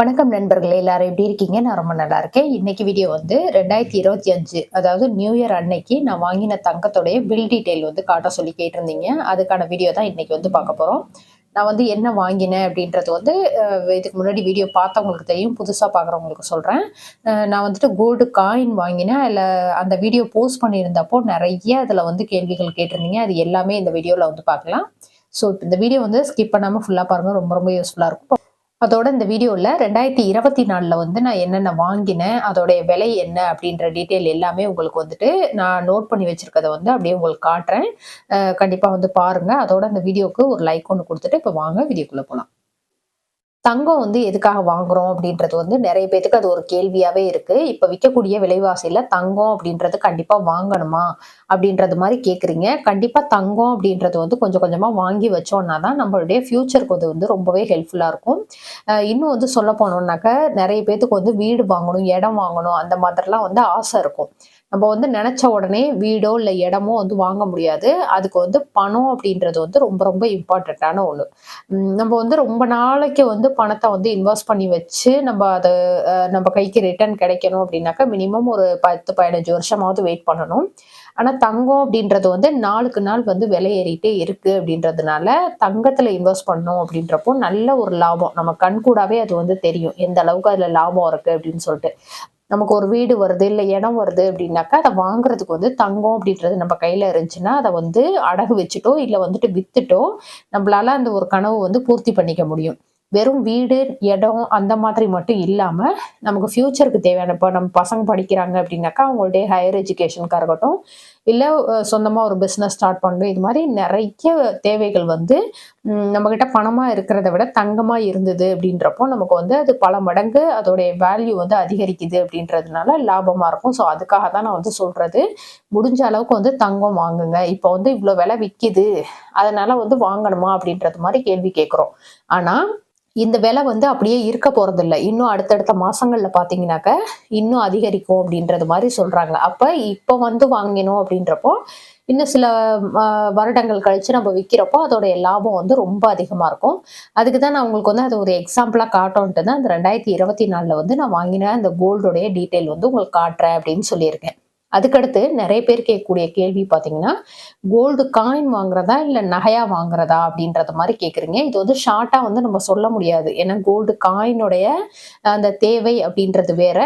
வணக்கம் நண்பர்களே எல்லாரும் எப்படி இருக்கீங்க? நான் ரொம்ப நல்லா இருக்கேன். இன்னைக்கு வீடியோ வந்து ரெண்டாயிரத்தி இருபத்தி அஞ்சு அதாவது நியூ இயர் அன்னைக்கு நான் வாங்கின தங்கத்தோடைய பில் டீட்டெயில் வந்து காட்ட சொல்லி கேட்டிருந்தீங்க. அதுக்கான வீடியோ தான் இன்னைக்கு வந்து பார்க்க போகிறோம் நான் வந்து என்ன வாங்கினேன் அப்படின்றது வந்து இதுக்கு முன்னாடி வீடியோ பார்த்தவங்களுக்கு தெரியும். புதுசாக பார்க்குறவங்களுக்கு சொல்கிறேன் நான் வந்துட்டு கோல்டு காயின் வாங்கினேன். அதில் அந்த வீடியோ போஸ்ட் பண்ணியிருந்தப்போ நிறைய அதில் வந்து கேள்விகள் கேட்டிருந்தீங்க. அது எல்லாமே இந்த வீடியோவில் வந்து பார்க்கலாம். ஸோ இந்த வீடியோ வந்து ஸ்கிப் பண்ணாமல் ஃபுல்லாக பாருங்கள் ரொம்ப ரொம்ப யூஸ்ஃபுல்லாக இருக்கும். அதோட இந்த வீடியோவில் ரெண்டாயிரத்தி இருபத்தி நாலில் வந்து நான் என்னென்ன வாங்கினேன் அதோடைய விலை என்ன அப்படின்ற டீட்டெயில் எல்லாமே உங்களுக்கு வந்துட்டு நான் நோட் பண்ணி வச்சுருக்கத வந்து அப்படியே உங்களுக்கு காட்டுறேன். கண்டிப்பாக வந்து பாருங்கள் அதோட அந்த வீடியோவுக்கு ஒரு லைக் ஒன்று கொடுத்துட்டு இப்போ வாங்க வீடியோக்குள்ளே போகலாம் தங்கம் வந்து எதுக்காக வாங்குறோம் அப்படின்றது வந்து நிறைய பேத்துக்கு அது ஒரு கேள்வியாவே இருக்கு. இப்ப விற்கக்கூடிய விலைவாசியில தங்கம் அப்படின்றது கண்டிப்பா வாங்கணுமா அப்படின்றது மாதிரி கேக்குறீங்க. கண்டிப்பா தங்கம் அப்படின்றது வந்து கொஞ்சம் கொஞ்சமா வாங்கி வச்சோம்னா தான் நம்மளுடைய ஃபியூச்சருக்கு அது வந்து ரொம்பவே ஹெல்ப்ஃபுல்லா இருக்கும். இன்னும் வந்து சொல்ல போனோம்னாக்க நிறைய பேத்துக்கு வந்து வீடு வாங்கணும் இடம் வாங்கணும் அந்த மாதிரிலாம் வந்து ஆசை இருக்கும். நம்ம வந்து நினைச்ச உடனே வீடோ இல்லை இடமோ வந்து வாங்க முடியாது. அதுக்கு வந்து பணம் அப்படின்றது வந்து ரொம்ப ரொம்ப இம்பார்ட்டண்ட்டான ஒன்று நம்ம வந்து ரொம்ப நாளைக்கு வந்து பணத்தை வந்து இன்வெஸ்ட் பண்ணி வச்சு நம்ம அதை நம்ம கைக்கு ரிட்டர்ன் கிடைக்கணும் அப்படின்னாக்கா மினிமம் ஒரு பத்து பதினஞ்சு வருஷமாவது வெயிட் பண்ணணும். ஆனால் தங்கம் அப்படின்றது வந்து நாளுக்கு நாள் வந்து விலை ஏறிட்டே இருக்கு அப்படின்றதுனால தங்கத்தில் இன்வெஸ்ட் பண்ணோம் அப்படின்றப்போ நல்ல ஒரு லாபம். நம்ம கண்கூடாவே அது வந்து தெரியும். எந்த அளவுக்கு அதில் லாபம் இருக்கு அப்படின்னு சொல்லிட்டு. நமக்கு ஒரு வீடு வருது இல்லை இடம் வருது அப்படின்னாக்கா அதை வாங்குறதுக்கு வந்து தங்கம் அப்படின்றது நம்ம கையில் இருந்துச்சுன்னா அதை வந்து அடகு வச்சுட்டோ இல்லை வந்துட்டு வித்துட்டோ நம்மளால அந்த ஒரு கனவு வந்து பூர்த்தி பண்ணிக்க முடியும். வெறும் வீடு இடம் அந்த மாதிரி மட்டும் இல்லாமல் நமக்கு ஃப்யூச்சருக்கு தேவையான இப்போ நம்ம பசங்க படிக்கிறாங்க அப்படின்னாக்கா அவங்களுடைய ஹையர் எஜுகேஷனுக்காக இருக்கட்டும் இல்லை சொந்தமாக ஒரு பிஸ்னஸ் ஸ்டார்ட் பண்ணணும். இது மாதிரி நிறைய தேவைகள் வந்து நம்மக்கிட்ட பணமாக இருக்கிறத விட தங்கமாக இருந்தது அப்படின்றப்போ நமக்கு வந்து அது பல மடங்கு அதோடைய வேல்யூ வந்து அதிகரிக்குது அப்படின்றதுனால லாபமாக இருக்கும். ஸோ அதுக்காக தான் நான் வந்து சொல்கிறது முடிஞ்ச அளவுக்கு வந்து தங்கம் வாங்குங்க. இப்போ வந்து இவ்வளோ விலை விற்கிது அதனால வந்து வாங்கணுமா அப்படின்றது மாதிரி கேள்வி கேட்குறோம் ஆனால் இந்த விலை வந்து அப்படியே இருக்க போறதில்ல. இன்னும் அடுத்தடுத்த மாசங்கள்ல பாத்தீங்கன்னாக்க இன்னும் அதிகரிக்கும் அப்படின்றது மாதிரி சொல்றாங்க. அப்ப இப்ப வந்து வாங்கினோம் அப்படின்றப்போ இன்னும் சில வருடங்கள் கழிச்சு நம்ம விற்கிறப்போ அதோடைய லாபம் வந்து ரொம்ப அதிகமா இருக்கும். அதுக்கு தான் நான் உங்களுக்கு வந்து அது ஒரு எக்ஸாம்பிளா காட்டோன்ட்டு தான் அந்த ரெண்டாயிரத்தி இருபத்தி நாலுல வந்து நான் வாங்கின அந்த கோல்டோடைய டீட்டெயில் வந்து உங்களுக்கு காட்டுறேன் அப்படின்னு சொல்லியிருக்கேன். அதுக்கடுத்து நிறைய பேர் கேட்கக்கூடிய கேள்வி பார்த்தீங்கன்னா கோல்டு காயின் வாங்குறதா இல்லை நகையா வாங்குறதா அப்படின்றத மாதிரி கேட்குறீங்க. இது வந்து ஷார்ட்டாக வந்து நம்ம சொல்ல முடியாது. ஏன்னா கோல்டு காயினுடைய அந்த தேவை அப்படின்றது வேற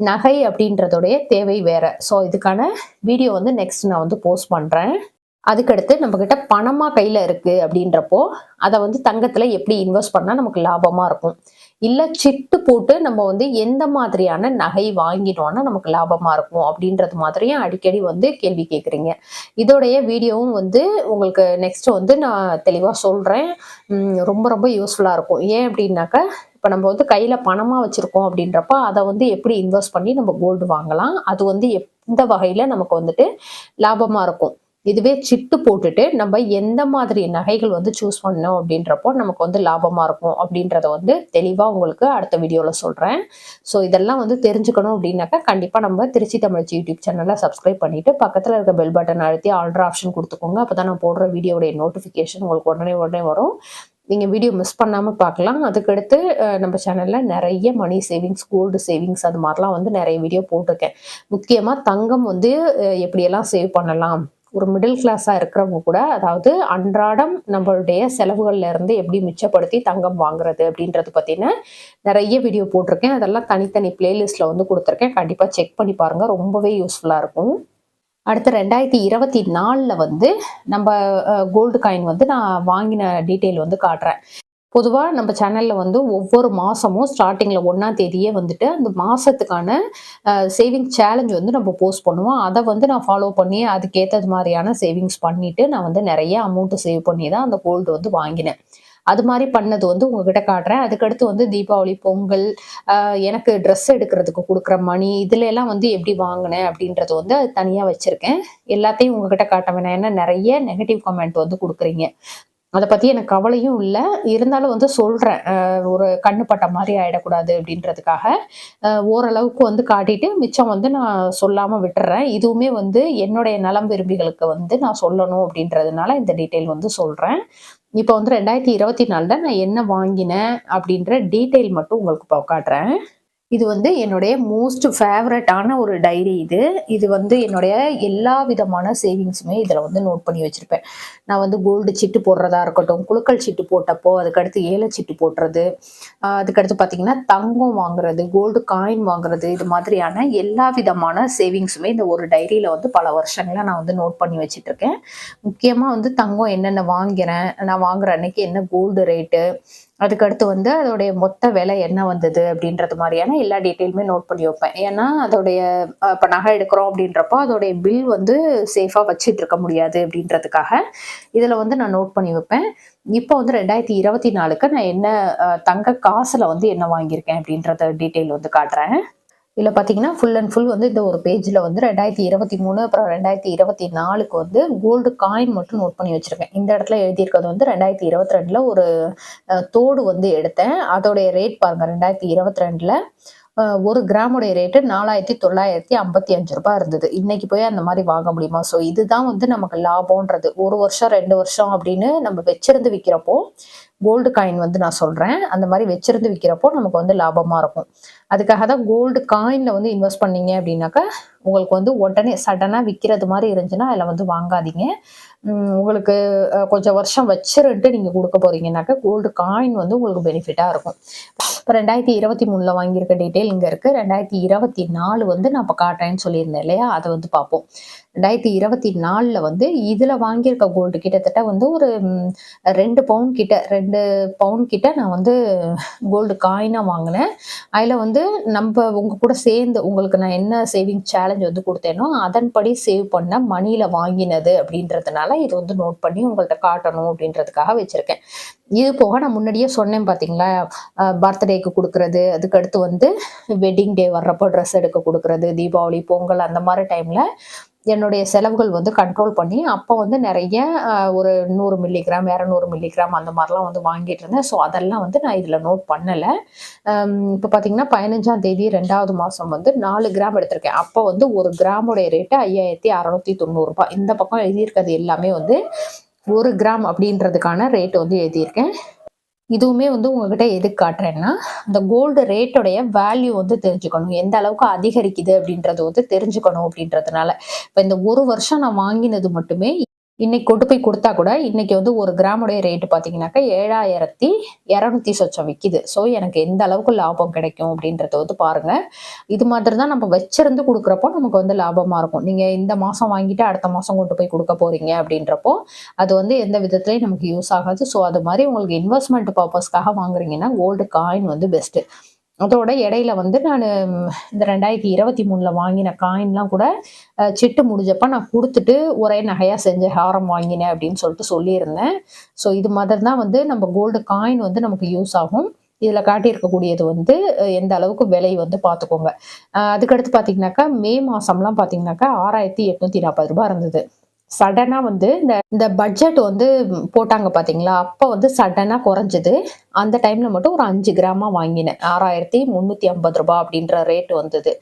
நகை அப்படின்றதுடைய தேவை வேற. ஸோ இதுக்கான வீடியோ வந்து நெக்ஸ்ட் நான் வந்து போஸ்ட் பண்ணுறேன் அதுக்கடுத்து நம்ம கிட்ட பணமா கையில இருக்கு அப்படின்றப்போ அதை வந்து தங்கத்துல எப்படி இன்வெஸ்ட் பண்ணா நமக்கு லாபமா இருக்கும். இல்லை சிட்டு போட்டு நம்ம வந்து எந்த மாதிரியான நகை வாங்கினோம்னா நமக்கு லாபமாக இருக்கும் அப்படின்றது மாதிரியும் அடிக்கடி வந்து கேள்வி கேட்குறீங்க இதோடைய வீடியோவும் வந்து உங்களுக்கு நெக்ஸ்ட் வந்து நான் தெளிவாக சொல்கிறேன் ரொம்ப ரொம்ப யூஸ்ஃபுல்லாக இருக்கும். ஏன் அப்படின்னாக்கா இப்போ நம்ம வந்து கையில் பணமாக வச்சுருக்கோம் அப்படின்றப்ப அதை வந்து எப்படி இன்வெஸ்ட் பண்ணி நம்ம கோல்டு வாங்கலாம்? அது வந்து எந்த வகையில் நமக்கு வந்துட்டு லாபமாக இருக்கும்? இதுவே சிட்டு போட்டுட்டு நம்ம எந்த மாதிரி நகைகள் வந்து சூஸ் பண்ணோம் அப்படின்றப்போ நமக்கு வந்து லாபமாக இருக்கும் அப்படின்றத வந்து தெளிவாக உங்களுக்கு அடுத்த வீடியோவில் சொல்கிறேன் ஸோ இதெல்லாம் வந்து தெரிஞ்சுக்கணும் அப்படின்னாக்கா கண்டிப்பாக நம்ம திருச்சி தமிழ்ச்சி யூடியூப் சேனலை சப்ஸ்கிரைப் பண்ணிவிட்டு பக்கத்தில் இருக்க பெல் பட்டன் அழுத்தி ஆல்ட்ரு ஆப்ஷன் கொடுத்துக்கோங்க. அப்போ தான் நான் போடுற வீடியோடைய நோட்டிஃபிகேஷன் உங்களுக்கு உடனே உடனே வரும். நீங்கள் வீடியோ மிஸ் பண்ணாமல் பார்க்கலாம். அதுக்கடுத்து நம்ம சேனலில் நிறைய மணி சேவிங்ஸ் கோல்டு சேவிங்ஸ் அது மாதிரிலாம் வந்து நிறைய வீடியோ போட்டிருக்கேன். முக்கியமாக தங்கம் வந்து எப்படியெல்லாம் சேவ் பண்ணலாம்? ஒரு மிடில் கிளாஸாக இருக்கிறவங்க கூட அதாவது அன்றாடம் நம்மளுடைய செலவுகள்ல இருந்து எப்படி மிச்சப்படுத்தி தங்கம் வாங்குறது அப்படின்றது பற்றின நிறைய வீடியோ போட்டிருக்கேன். அதெல்லாம் தனித்தனி பிளேலிஸ்ட்டில் வந்து கொடுத்துருக்கேன். கண்டிப்பாக செக் பண்ணி பாருங்கள் ரொம்பவே யூஸ்ஃபுல்லாக இருக்கும். அடுத்து ரெண்டாயிரத்தி இருபத்தி நாலில் வந்து நம்ம கோல்டு காயின் வந்து நான் வாங்கின டீட்டெயில் வந்து காட்டுறேன். பொதுவாக நம்ம சேனலில் வந்து ஒவ்வொரு மாதமும் ஸ்டார்டிங்கில் ஒன்றாம் தேதியே வந்துட்டு அந்த மாதத்துக்கான சேவிங் சேலஞ்ச் வந்து நம்ம போஸ்ட் பண்ணுவோம். அதை வந்து நான் ஃபாலோ பண்ணி அதுக்கேற்றது மாதிரியான சேவிங்ஸ் பண்ணிவிட்டு நான் வந்து நிறைய அமௌண்ட்டு சேவ் பண்ணி தான் அந்த கோல்டு வந்து வாங்கினேன். அது மாதிரி பண்ணது வந்து உங்ககிட்ட காட்டுறேன். அதுக்கடுத்து வந்து தீபாவளி பொங்கல் எனக்கு ட்ரெஸ் எடுக்கிறதுக்கு கொடுக்குற மணி இதுல எல்லாம் வந்து எப்படி வாங்கினேன் அப்படின்றது வந்து அது தனியாக வச்சிருக்கேன். எல்லாத்தையும் உங்ககிட்ட காட்ட வேணாம் ஏன்னா நிறைய நெகட்டிவ் கமெண்ட் வந்து கொடுக்குறீங்க. அதை பற்றி எனக்கு கவலையும் இல்லை. இருந்தாலும் வந்து சொல்கிறேன் ஒரு கண்ணு பட்ட மாதிரி ஆகிடக்கூடாது அப்படின்றதுக்காக. ஓரளவுக்கு வந்து காட்டிட்டு மிச்சம் வந்து நான் சொல்லாமல் விட்டுறேன். இதுவுமே வந்து என்னுடைய நலம் விரும்பிகளுக்கு வந்து நான் சொல்லணும் அப்படின்றதுனால இந்த டீட்டெயில் வந்து சொல்கிறேன் இப்போ வந்து ரெண்டாயிரத்தி இருபத்தி நாலில் நான் என்ன வாங்கினேன் அப்படின்ற டீட்டெயில் மட்டும் உங்களுக்கு இப்போ காட்டுறேன். இது வந்து என்னுடைய மோஸ்ட் ஃபேவரட்டான ஒரு டைரி இது. இது வந்து என்னுடைய எல்லா விதமான சேவிங்ஸுமே இதில் வந்து நோட் பண்ணி வச்சுருப்பேன். நான் வந்து கோல்டு சிட்டு போடுறதா இருக்கட்டும் குலுக்கல் சீட்டு போட்டப்போ அதுக்கடுத்து ஏல சீட்டு போடுறது அதுக்கடுத்து பார்த்தீங்கன்னா தங்கம் வாங்குறது கோல்டு காயின் வாங்குறது இது மாதிரியான எல்லா விதமான சேவிங்ஸுமே இந்த ஒரு டைரியில் வந்து பல வருஷங்களாக நான் வந்து நோட் பண்ணி வச்சுட்ருக்கேன். முக்கியமாக வந்து தங்கம் என்னென்ன வாங்கிறேன் நான் வாங்குற அன்னைக்கு என்ன கோல்டு ரேட்டு அதுக்கடுத்து வந்து அதோடைய மொத்த விலை என்ன வந்தது அப்படின்றது மாதிரியான எல்லா டீட்டெயிலுமே நோட் பண்ணி வைப்பேன். ஏன்னா அதோடைய இப்போ நகை எடுக்கிறோம் அப்படின்றப்போ அதோடைய பில் வந்து சேஃபாக வச்சுட்டு இருக்க முடியாது அப்படின்றதுக்காக இதில் வந்து நான் நோட் பண்ணி வைப்பேன். இப்போ வந்து ரெண்டாயிரத்தி இருபத்தி நாலுக்கு நான் என்ன தங்க காசில் வந்து என்ன வாங்கியிருக்கேன் அப்படின்றத டீட்டெயில் வந்து காட்டுறேன். இதில் பார்த்தீங்கன்னா ஃபுல் அண்ட் ஃபுல் வந்து இந்த ஒரு பேஜில் வந்து ரெண்டாயிரத்தி இருபத்தி மூணு அப்புறம் ரெண்டாயிரத்தி இருபத்தி நாலுக்கு வந்து கோல்டு காயின் மட்டும் நோட் பண்ணி வச்சுருக்கேன். இந்த இடத்துல எழுதியிருக்கிறது வந்து ரெண்டாயிரத்தி இருபத்தி ரெண்டில் ஒரு தோடு வந்து எடுத்தேன். அதோடைய ரேட் பாருங்கள் ரெண்டாயிரத்தி இருபத்தி ரெண்டில் ஒரு கிராமுடைய ரேட்டு நாலாயிரத்தி தொள்ளாயிரத்தி ஐம்பத்தி அஞ்சு ரூபாய் இருந்தது. இன்னைக்கு போய் அந்த மாதிரி வாங்க முடியுமா? ஸோ இதுதான் வந்து நமக்கு லாபம்ன்றது. ஒரு வருஷம் ரெண்டு வருஷம் அப்படின்னு நம்ம வச்சிருந்து விற்கிறப்போ கோல்டு காயின் வந்து நான் சொல்கிறேன் அந்த மாதிரி வச்சிருந்து விற்கிறப்போ நமக்கு வந்து லாபமாக இருக்கும். அதுக்காக தான் கோல்டு காயினில் வந்து இன்வெஸ்ட் பண்ணீங்க அப்படின்னாக்கா உங்களுக்கு வந்து உடனே சடனாக விற்கிறது மாதிரி இருந்துச்சுன்னா அதில் வந்து வாங்காதீங்க. உங்களுக்கு கொஞ்சம் வருஷம் வச்சிருந்துட்டு நீங்கள் கொடுக்க போகிறீங்கனாக்கா கோல்டு காயின் வந்து உங்களுக்கு பெனிஃபிட்டாக இருக்கும். இப்போ ரெண்டாயிரத்தி இருபத்தி மூணில் வாங்கியிருக்க டீட்டெயில் இங்கே இருக்குது ரெண்டாயிரத்தி இருபத்தி நாலு வந்து நான் இப்போ காட்டுறேன்னு சொல்லியிருந்தேன் இல்லையா? அதை வந்து பார்ப்போம். ரெண்டாயிரத்தி இருபத்தி நாலில் வந்து இதில் வாங்கியிருக்க கோல்டு கிட்டத்தட்ட வந்து ஒரு ரெண்டு பவுன் கிட்ட ரெண்டு பவுன் கிட்ட நான் வந்து கோல்டு காயினாக வாங்கினேன். அதில் வந்து நம்ம உங்கள் கூட சேர்ந்து உங்களுக்கு நான் என்ன சேவிங் சேலஞ்ச் வந்து கொடுத்தேனோ அதன்படி சேவ் பண்ண மணியில் வாங்கினது அப்படின்றதுனால இது வந்து நோட் பண்ணி உங்கள்கிட்ட காட்டணும் அப்படின்றதுக்காக வச்சுருக்கேன். இது போக நான் முன்னாடியே சொன்னேன் பார்த்தீங்களா பர்த்டேக்கு கொடுக்குறது அதுக்கடுத்து வந்து வெட்டிங் டே வர்றப்போ ட்ரெஸ் எடுக்க கொடுக்குறது தீபாவளி பொங்கல் அந்த மாதிரி டைமில் என்னுடைய செலவுகள் வந்து கண்ட்ரோல் பண்ணி அப்போ வந்து நிறைய ஒரு நூறு மில்லிகிராம் இரநூறு மில்லிகிராம் அந்த மாதிரிலாம் வந்து வாங்கிட்டு இருந்தேன். ஸோ அதெல்லாம் வந்து நான் இதில் நோட் பண்ணலை. இப்போ பார்த்தீங்கன்னா பதினஞ்சாம் தேதி ரெண்டாவது மாதம் வந்து நாலு கிராம் எடுத்திருக்கேன். அப்போ வந்து ஒரு கிராமுடைய ரேட்டு ஐயாயிரத்தி அறநூற்றி தொண்ணூறுரூபா இந்த பக்கம் எழுதியிருக்கிறது எல்லாமே வந்து ஒரு கிராம் அப்படின்றதுக்கான ரேட் வந்து எழுதியிருக்கேன். இதுவுமே வந்து உங்ககிட்ட எதுக்கு காட்டுறேன்னா அந்த கோல்டு ரேட்டோடைய வேல்யூ வந்து தெரிஞ்சுக்கணும். எந்த அளவுக்கு அதிகரிக்குது அப்படின்றது வந்து தெரிஞ்சுக்கணும் அப்படின்றதுனால. இப்போ இந்த ஒரு வருஷம் நான் வாங்கினது மட்டுமே இன்னைக்கு கொண்டு போய் கொடுத்தா கூட இன்னைக்கு வந்து ஒரு கிராமுடைய ரேட்டு பார்த்தீங்கன்னாக்கா ஏழாயிரத்தி இரநூத்தி சொச்சம் விற்கிது ஸோ எனக்கு எந்த அளவுக்கு லாபம் கிடைக்கும் அப்படின்றத வந்து பாருங்க. இது மாதிரி தான் நம்ம வச்சிருந்து கொடுக்குறப்போ நமக்கு வந்து லாபமாக இருக்கும். நீங்கள் இந்த மாதம் வாங்கிட்டு அடுத்த மாதம் கொண்டு போய் கொடுக்க போறீங்க அப்படின்றப்போ அது வந்து எந்த விதத்துலையும் நமக்கு யூஸ் ஆகாது. ஸோ அது மாதிரி உங்களுக்கு இன்வெஸ்ட்மெண்ட் பர்பஸ்க்காக வாங்குறீங்கன்னா கோல்டு காயின் வந்து பெஸ்ட்டு அதோட இடையில வந்து நான் இந்த ரெண்டாயிரத்தி இருபத்தி மூணில் வாங்கின காயின்லாம் கூட சிட்டு முடிஞ்சப்ப நான் கொடுத்துட்டு ஒரே நகையாக செஞ்ச ஹாரம் வாங்கினேன் அப்படின்னு சொல்லிட்டு சொல்லியிருந்தேன். ஸோ இது மாதிரி தான் வந்து நம்ம கோல்டு காயின் வந்து நமக்கு யூஸ் ஆகும். இதில் காட்டியிருக்கக்கூடியது வந்து எந்த அளவுக்கு விலை வந்து பார்த்துக்கோங்க. அதுக்கடுத்து பார்த்தீங்கன்னாக்கா மே மாதம்லாம் பார்த்தீங்கன்னாக்கா ஆறாயிரத்தி எட்நூற்றி நாற்பது ரூபாய் இருந்தது. சடனாக வந்து இந்த இந்த பட்ஜெட் வந்து போட்டாங்க பார்த்தீங்களா அப்போ வந்து சடனாக குறைஞ்சது. அந்த டைமில் மட்டும் ஒரு அஞ்சு கிராமா வாங்கினேன். ஆறாயிரத்தி முந்நூற்றி ஐம்பது ரூபாய் அப்படின்ற ரேட் வந்தது.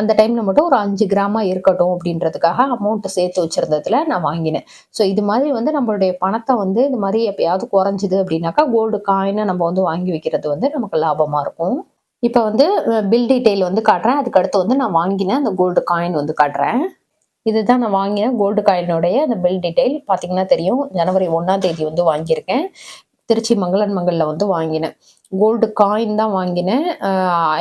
அந்த டைமில் மட்டும் ஒரு அஞ்சு கிராமா இருக்கட்டும் அப்படின்றதுக்காக அமௌண்ட் சேர்த்து வச்சிருந்ததுல நான் வாங்கினேன். ஸோ இது மாதிரி வந்து நம்மளுடைய பணத்தை வந்து இந்த மாதிரி எப்பயாவது குறைஞ்சிது அப்படின்னாக்கா கோல்டு காயினை நம்ம வந்து வாங்கி வைக்கிறது வந்து நமக்கு லாபமாக இருக்கும். இப்போ வந்து பில் டீட்டெயில் வந்து காட்டுறேன். அதுக்கடுத்து வந்து நான் வாங்கினேன் அந்த கோல்டு காயின் வந்து காட்டுறேன். இதுதான் நான் வாங்கின கோல்டு காயினுடைய அந்த பில் டீட்டெயில் பார்த்தீங்கன்னா தெரியும். ஜனவரி ஒன்றாம் தேதி வந்து வாங்கியிருக்கேன். திருச்சி மங்களன் மங்களில் வந்து வாங்கினேன். கோல்டு காயின் தான் வாங்கினேன்.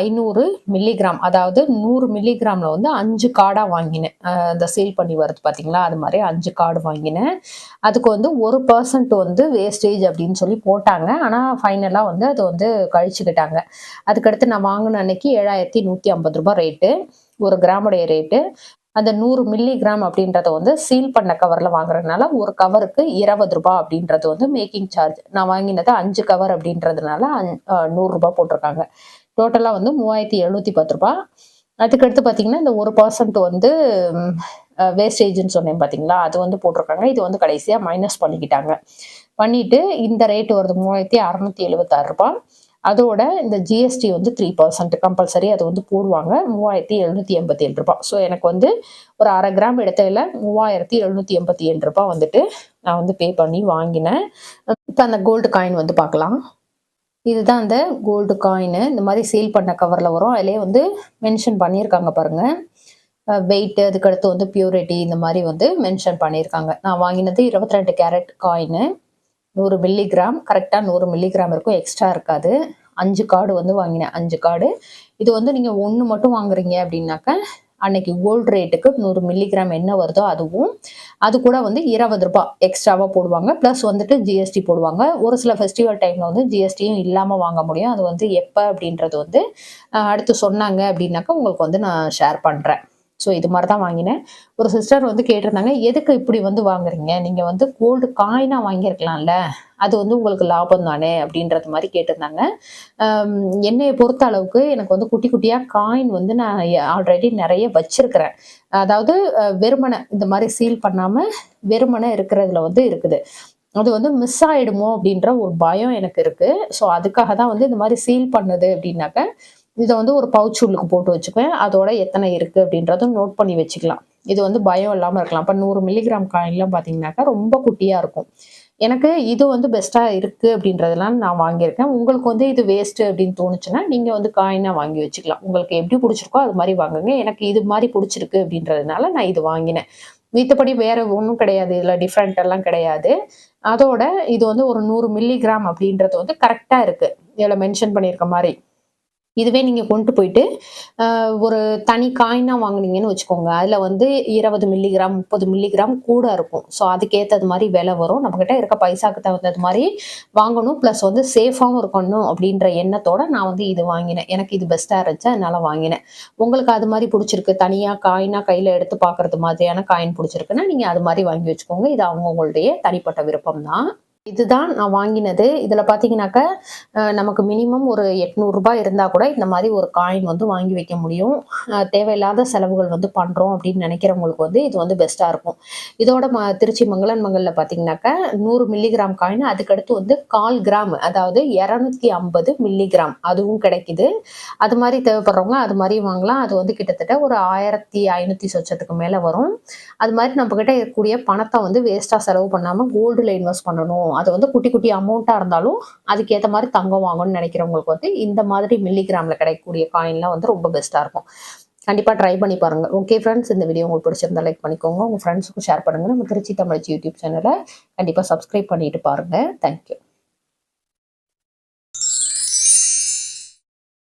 ஐநூறு மில்லிகிராம் அதாவது நூறு மில்லிகிராமில் வந்து அஞ்சு கார்டாக வாங்கினேன். ஆஹ் இந்த சீல் பண்ணி வருது பார்த்தீங்களா அது மாதிரி அஞ்சு கார்டு வாங்கினேன். அதுக்கு வந்து ஒரு பர்சன்ட் வந்து வேஸ்டேஜ் அப்படின்னு சொல்லி போட்டாங்க. ஆனால் ஃபைனலாக வந்து அது வந்து கழிச்சுக்கிட்டாங்க. அதுக்கடுத்து நான் வாங்கின அன்னைக்கு ஏழாயிரத்தி நூற்றி ஐம்பது ரூபாய் ரேட்டு ஒரு கிராமுடைய ரேட்டு அந்த நூறு மில்லிகிராம் அப்படின்றத வந்து சீல் பண்ண கவரில் வாங்குறதுனால ஒரு கவருக்கு இருபது ரூபாய் அப்படின்றது வந்து மேக்கிங் சார்ஜ் நான் வாங்கினது அஞ்சு கவர் அப்படின்றதுனால அஞ்- நூறுரூபா போட்டிருக்காங்க. டோட்டலாக வந்து மூவாயிரத்தி எழுநூற்றி பத்து ரூபாய். அதுக்கடுத்து பார்த்தீங்கன்னா இந்த ஒரு பர்சன்ட் வந்து வேஸ்டேஜ்னு சொன்னேன் பார்த்தீங்களா அது வந்து போட்டிருக்காங்க. இது வந்து கடைசியாக மைனஸ் பண்ணிக்கிட்டாங்க. பண்ணிட்டு இந்த ரேட் வருது மூவாயிரத்தி அறநூற்றி எழுபத்தாறு ரூபாய். அதோட இந்த ஜிஎஸ்டி வந்து த்ரீ பர்சன்ட் கம்பல்சரி அது வந்து போடுவாங்க. மூவாயிரத்தி எழுநூற்றி எண்பத்தி ஏழு ரூபாய். ஸோ எனக்கு வந்து ஒரு அரை கிராம் இடத்துல மூவாயிரத்தி எழுநூற்றி எண்பத்தி ஏழு ரூபாய் வந்துட்டு நான் வந்து பே பண்ணி வாங்கினேன். இப்போ அந்த கோல்டு காயின் வந்து பார்க்கலாம். இதுதான் அந்த கோல்டு காயின் இந்த மாதிரி சீல் பண்ண கவரில் வரும். அதிலே வந்து மென்ஷன் பண்ணியிருக்காங்க பாருங்கள் வெயிட் அதுக்கடுத்து வந்து பியூரிட்டி இந்த மாதிரி வந்து மென்ஷன் பண்ணியிருக்காங்க. நான் வாங்கினது இருபத்தி ரெண்டு கேரட் காயின்னு நூறு மில்லிகிராம் கரெக்டாக நூறு மில்லிகிராம் இருக்கும். எக்ஸ்ட்ரா இருக்காது. அஞ்சு கார்டு வந்து வாங்கினேன். அஞ்சு கார்டு. இது வந்து நீங்கள் ஒன்று மட்டும் வாங்குறீங்க அப்படின்னாக்க அன்னைக்கு கோல்டு ரேட்டுக்கு நூறு மில்லிகிராம் என்ன வருதோ அதுவும் அது கூட வந்து இருபது ரூபாய் எக்ஸ்ட்ராவாக போடுவாங்க. ப்ளஸ் வந்துட்டு ஜிஎஸ்டி போடுவாங்க. ஒரு சில ஃபெஸ்டிவல் டைமில் வந்து ஜிஎஸ்டியும் இல்லாமல் வாங்க முடியும். அது வந்து எப்போ அப்படின்றது வந்து அடுத்து சொன்னாங்க அப்படின்னாக்கா உங்களுக்கு வந்து நான் ஷேர் பண்ணுறேன் ஸோ இது மாதிரி தான் வாங்கினேன். ஒரு சிஸ்டர் வந்து கேட்டிருந்தாங்க எதுக்கு இப்படி வந்து வாங்குறீங்க? நீங்கள் வந்து கோல்டு காயினாக வாங்கியிருக்கலாம்ல. அது வந்து உங்களுக்கு லாபம் தானே? அப்படின்றது மாதிரி கேட்டிருந்தாங்க. என்னையை பொறுத்த அளவுக்கு எனக்கு வந்து குட்டி குட்டியாக காயின் வந்து நான் ஆல்ரெடி நிறைய வச்சிருக்கிறேன். அதாவது வெறுமனை இந்த மாதிரி சீல் பண்ணாமல் வெறுமனை இருக்கிறதுல வந்து இருக்குது. அது வந்து மிஸ் ஆகிடுமோ அப்படின்ற ஒரு பயம் எனக்கு இருக்குது ஸோ அதுக்காக தான் வந்து இந்த மாதிரி சீல் பண்ணுது அப்படின்னாக்க இதை வந்து ஒரு பவுச் உள்ளுக்கு போட்டு வச்சுக்குவேன். அதோட எத்தனை இருக்குது அப்படின்றதும் நோட் பண்ணி வச்சுக்கலாம். இது வந்து பயம் இல்லாமல் இருக்கலாம். இப்போ நூறு மில்லிகிராம் காயின்லாம் பார்த்தீங்கன்னாக்கா ரொம்ப குட்டியாக இருக்கும். எனக்கு இது வந்து பெஸ்ட்டாக இருக்குது அப்படின்றதெல்லாம் நான் வாங்கியிருக்கேன். உங்களுக்கு வந்து இது வேஸ்ட்டு அப்படின்னு தோணுச்சுன்னா நீங்கள் வந்து காயினாக வாங்கி வச்சுக்கலாம். உங்களுக்கு எப்படி பிடிச்சிருக்கோ அது மாதிரி வாங்குங்க. எனக்கு இது மாதிரி பிடிச்சிருக்கு அப்படின்றதுனால நான் இது வாங்கினேன். மித்தபடி வேற ஒன்றும் கிடையாது. இதில் டிஃப்ரெண்ட் எல்லாம் கிடையாது. அதோட இது வந்து ஒரு நூறு மில்லிகிராம் அப்படின்றது வந்து கரெக்டாக இருக்குது இதில் மென்ஷன் பண்ணியிருக்க மாதிரி. இதுவே நீங்கள் கொண்டு போயிட்டு ஒரு தனி காயினாக வாங்கினீங்கன்னு வச்சுக்கோங்க. அதில் வந்து இருபது மில்லிகிராம் முப்பது மில்லிகிராம் கூட இருக்கும். ஸோ அதுக்கேற்றது மாதிரி விலை வரும். நம்மக்கிட்ட இருக்க பைசாக்கு தகுந்தது மாதிரி வாங்கணும். ப்ளஸ் வந்து சேஃபாகவும் இருக்கணும் அப்படின்ற எண்ணத்தோடு நான் வந்து இது வாங்கினேன். எனக்கு இது பெஸ்ட்டாக இருந்துச்சு அதனால் வாங்கினேன். உங்களுக்கு அது மாதிரி பிடிச்சிருக்கு. தனியாக காயினாக கையில் எடுத்து பார்க்கறது மாதிரியான காயின் பிடிச்சிருக்குன்னா நீங்கள் அது மாதிரி வாங்கி வச்சுக்கோங்க. இது அவங்கவுங்களுடைய தனிப்பட்ட விருப்பம் தான் இதுதான் நான் வாங்கினது. இதில் பார்த்தீங்கன்னாக்க நமக்கு மினிமம் ஒரு எட்நூறுரூபா இருந்தால் கூட இந்த மாதிரி ஒரு காயின் வந்து வாங்கி வைக்க முடியும். தேவையில்லாத செலவுகள் வந்து பண்ணுறோம் அப்படின்னு நினைக்கிறவங்களுக்கு வந்து இது வந்து பெஸ்ட்டாக இருக்கும். இதோட ம திருச்சி மங்களன் மங்களில் பார்த்தீங்கன்னாக்கா நூறு மில்லிகிராம் காயின் அதுக்கடுத்து வந்து கால் கிராம் அதாவது இரநூத்தி ஐம்பது மில்லிகிராம் அதுவும் கிடைக்குது. அது மாதிரி தேவைப்படுறவங்க அது மாதிரி வாங்கலாம். அது வந்து கிட்டத்தட்ட ஒரு ஆயிரத்தி ஐநூற்றி சொச்சத்துக்கு மேலே வரும். அது மாதிரி நம்மக்கிட்ட இருக்கக்கூடிய பணத்தை வந்து வேஸ்ட்டாக செலவு பண்ணாமல் கோல்டில் இன்வெஸ்ட் பண்ணணும் அது வந்து குட்டி குட்டி அமௌண்ட்டாக இருந்தாலும் அதுக்கேற்ற மாதிரி தங்கம் வாங்கணும்னு நினைக்கிறவங்களுக்கு வந்து இந்த மாதிரி மில்லிகிராமில் கிடைக்கக்கூடிய காயின்லாம் வந்து ரொம்ப பெஸ்ட்டாக இருக்கும். கண்டிப்பாக ட்ரை பண்ணி பாருங்கள் ஓகே ஃப்ரெண்ட்ஸ் இந்த வீடியோ உங்களுக்கு பிடிச்சிருந்தா லைக் பண்ணிக்கோங்க. உங்கள் ஃப்ரெண்ட்ஸுக்கும் ஷேர் பண்ணுங்கள் நம்ம திருச்சி தமிழ் யூடியூப் சேனலை கண்டிப்பாக சப்ஸ்கிரைப் பண்ணிட்டு பாருங்கள் தேங்க்யூ